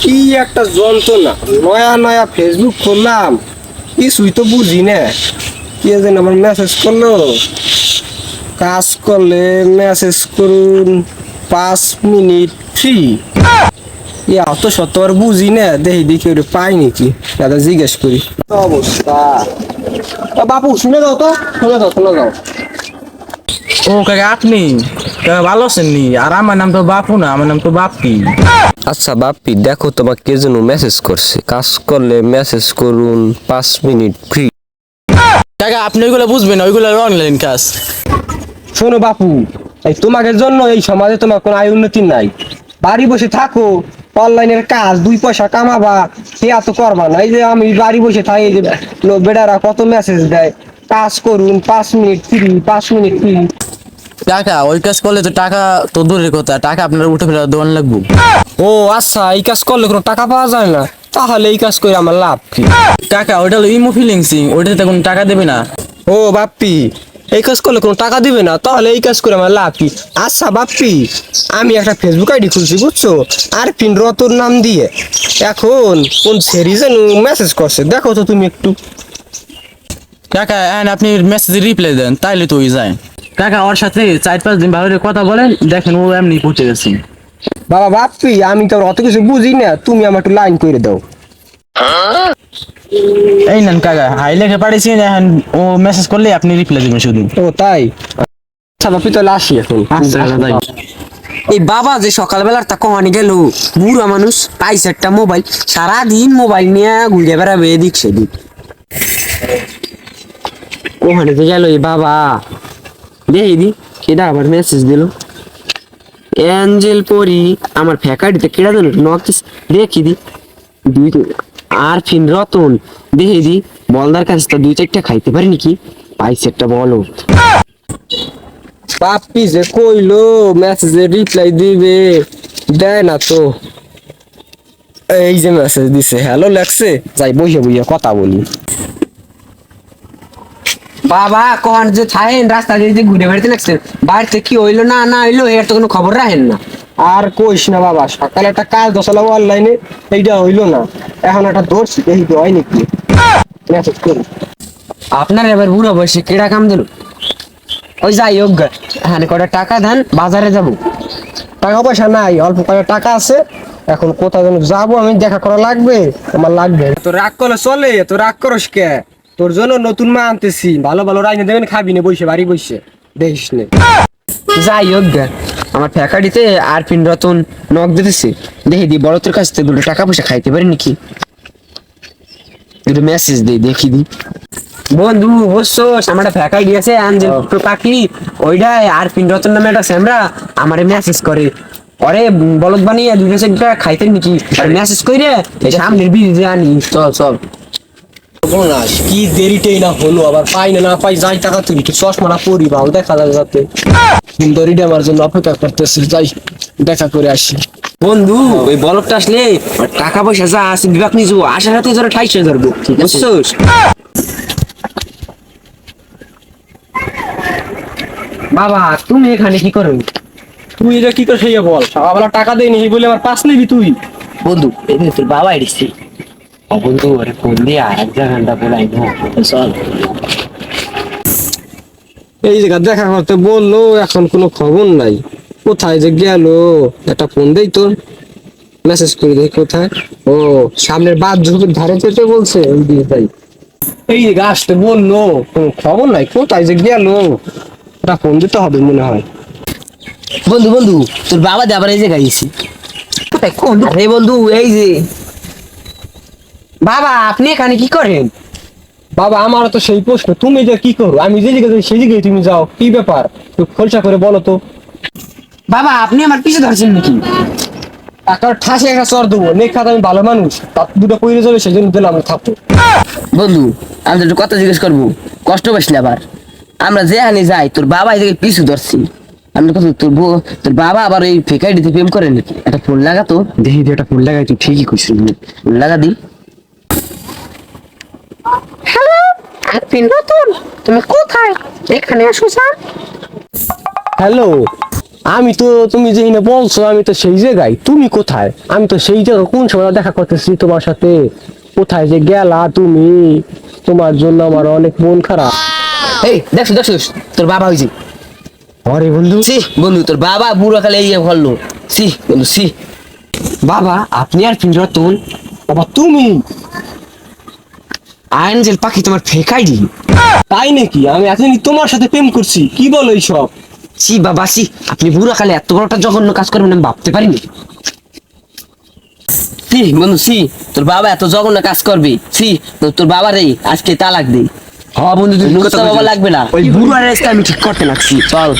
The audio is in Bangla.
কি একটা যন্ত্রণা। নয়া নয়া ফেসবুক খুললাম। কিছুই তো বুঝি না। কি যেন আমার মেসেজ করল। কাজ করলে মেসেজ করুন পাঁচ মিনিট ফ্রি অত সত্য আর বুঝি না। দেখি দেখি ওটা পাই নাকি? দাদা জিজ্ঞেস করি। অবস্থা? বাপু, শুনে দাও তো। শুনে দাও শুনে দাও। ও কাকা আপনি? কাকা ভালো আছেন নি? আর আমার নাম তো বাপু না আমার নাম তো বাপি আচ্ছা বাপ্পি দেখো তোমাকে কে যেন মেসেজ করছে। কাজ করলে মেসেজ করুন পাঁচ মিনিট ফ্রি কাকা আপনি ওইগুলো বুঝবেন ওইগুলো অনলাইন কাজ। শোনো বাপু এই তোমাদের জন্য এই সমাজে তোমার কোনো আয় উন্নতি নাই। বাড়ি বসে থাকো অনলাইনের কাজ দুই পয়সা কামাবা সে এত করবা না। এই যে আমি বাড়ি বসে থাকি এই যে লো- কত মেসেজ দেয়। কাজ করুন পাঁচ মিনিট ফ্রি পাঁচ মিনিট ফ্রি কাকা ওই কাজ করলে তো টাকা তো দূরের কথা টাকা আপনার উঠে ফেরা দোয়ান লাগবো। ও আচ্ছা এই কাজ করলে কোনো টাকা পাওয়া যায় না? তাহলে এই কাজ করে আমার লাভ কি? কাকা ওইটা হলো ইমো ফিলিংসিং ওইটাতে কোনো টাকা দেবে না। ও বাপ্পি এই কাজ করলে কোনো টাকা দিবে না তাহলে এই কাজ করে আমার লাভ কি? আচ্ছা বাপ্পি আমি একটা ফেসবুক আইডি খুলছি বুঝছ? আর পিন রতন নাম দিয়ে। এখন কোন সেরিজেন মেসেজ করছে দেখো তো তুমি একটু। কাকা আপনি মেসেজে রিপ্লাই দেন তাইলে তো ওই যায়। কাকা ওর সাথে চার পাঁচ দিন ভালো কথা বলেন দেখেন ও এমনি পৌঁছে গেছে। বাবা বাপ্পি আমি তো অত কিছু বুঝি না তুমি আমার একটু লাইন করে দাও। এই নেন কাকা হাই লেখে পাঠিয়েছি এখন ও মেসেজ করলে আপনি রিপ্লাই দেবেন শুধু। ও তাই? আচ্ছা বাপ্পি তাহলে আসি এখন। আচ্ছা তাই। এই বাবা যে সকালবেলার তা কমানি গেল বুড়া মানুষ পাইছে একটা মোবাইল সারাদিন মোবাইল নিয়ে ঘুরে বেড়াবে এদিক সেদিক। ওখানে তো গেল এই বাবা। দেখি দি কেডা আবার মেসেজ দিল? অ্যাঞ্জেল পরি, আমার ফ্যাকাডিতে কেডা দিল নকিস দেখি দি। দুই আর ফিন রতন, দেখি দি। বলদার কাছে তো দুই চারটা খাইতে পারি নাকি? পাইছে একটা বলো। বাপ্পি যে কইলো মেসেজে রিপ্লাই দিবে, দেয় না তো। এই যে মেসেজ দিছে হ্যালো লেখছে যাই বইয়া বইয়া কথা বলি। বাবা কখন যে থাকেন রাস্তা দিয়ে ঘুরে বেড়াতে লাগছেন বাড়িতে কি হইল না না হইল এর তো কোনো খবর রাখেন না। আর কইস না বাবা সকালে একটা কাজ দশালাম অনলাইনে এইটা হইল না। এখন একটা ধরছি দেখি তো হয় নাকি। মেসেজ করি। আপনার এবার বুড়ো বয়সে কেডা কাম দিল? ওই যাই হোক। এখানে কটা টাকা দেন বাজারে যাব। টাকা পয়সা নাই অল্প কয়েক টাকা আছে। এখন কোথাও যেন যাব আমি দেখা করা লাগবে আমার লাগবে। তো রাগ করলে চলে তো রাগ করস কে? তোর জন্য নতুন মা আনতেছি। ভালো ভালো রাইনে দেবেন খাবি না বসে বাড়ি বসে দেখিস নে। যাই হোক গে। আমার ফ্যাকাডিতে আর পিন রতন নখ দিতেছে। দেখি দি বড় তোর কাছ থেকে দুটো টাকা পয়সা খাইতে পারি নাকি? দুটো মেসেজ দিই দেখি দি। বন্ধু বুঝছোস আমার একটা ফ্যাকাডি আছে আঞ্জেল পাখি। ওইটাই আর পিন রতন নামে একটা স্যামরা আমারে মেসেজ করে। অরে বলদ বানিয়ে দুটো চারটা খাইতে নাকি? মেসেজ কইরে সামনের বিড়ি আনি। চল চল। সর্বনাশ কি দেরিতেই না হলো? আবার পাই না না পাই যাই টাকা তুলি চশমা না পরি দেখা যায় যাতে। সুন্দরীটা আমার জন্য অপেক্ষা করতেছে যাই দেখা করে আসি। বন্ধু ওই বলকটা আসলে টাকা পয়সা যা আছে বিভাগ আসার হাতে ধরে ঠাইছে ধরবো বুঝছোস? বাবা তুমি এখানে কি করো? তুই এটা কি করে সেই বল? সকালবেলা টাকা দেয়নি বলে আমার পাস নিবি তুই? বন্ধু এদিন তোর বাবা এসেছে বন্ধু ওরে ফোন দিয়ে আর এক জায়গাটা বলাই চল এই জায়গা দেখা করতে বলল এখন কোনো খবর নাই। কোথায় যে গেল? একটা ফোন দেই তোর মেসেজ করে দেই কোথায়? ও সামনের বাদ ঝুঁকের ধারে যেতে বলছে ওই দিয়ে তাই এই জায়গা আসতে বলল কোনো খবর নাই কোথায় যে গেল? একটা ফোন দিতে হবে মনে হয়। বন্ধু বন্ধু তোর বাবা দিয়ে আবার এই জায়গায় এসেছি কোন আরে বন্ধু এই যে বাবা আপনি এখানে কি করেন? বাবা আমার তো সেই প্রশ্ন তুমি যে কি করো? আমি যে জায়গায় যাই জায়গায় তুমি যাও কি ব্যাপার? একটু খোলসা করে বলো তো। বাবা আপনি আমার পিছে ধরছেন নাকি? টাকার ঠাসে একটা চর দেবো নেখাত আমি ভালো মানুষ তার দুটো পইরে যাবে সেই জন্য দিলাম থাকতো বন্ধু আমি তো একটু কথা জিজ্ঞেস করব কষ্ট পাইসলে আবার? আমরা যেখানে যাই তোর বাবা এদিকে পিছু ধরছি। আমি কত তোর বউ তোর বাবা আবার ওই ফেকাইডিতে প্রেম করে নাকি? একটা ফুল লাগা তো? দেখি তুই একটা ফুল লাগাই তুই ঠিকই করছিস ফুল লাগা দি। আপিন রতন তুমি কোথায়? এখানে আসো স্যার। হ্যালো আমি তো তুমি যেখানে বলছো আমি তো সেই জায়গায়। তুমি কোথায়? আমি তো সেই জায়গা কোন সময় দেখা করতেছি তোমার সাথে? কোথায় যে গেলা তুমি? তোমার জন্য আমার অনেক মন খারাপ। এই দেখছ দেখছ তোর বাবা হয়েছে আরে বন্ধু। সি বন্ধু তোর বাবা বুড়ো কালে এই করল সি বন্ধু সি বাবা আপনি আর পিঞ্জরা তোল বাবা তুমি? আইনজেল পাখি তোমার ফেকাই দিল তাই নাকি? আমি এখনই তোমার সাথে প্রেম করছি। কি বলো এইসব? সি বাবা সি আপনি বুড়ো কালে এত বড় একটা জঘন্য কাজ করবেন আমি ভাবতে পারিনি। সি বন্ধু সি তোর বাবা এত জঘন্য কাজ করবে। সি তোর বাবা রে আজকে তালাক দে হ্যাঁ বন্ধু তুই বাবা লাগবে না। ওই বুড়ো আমি ঠিক করতে লাগছি। চল।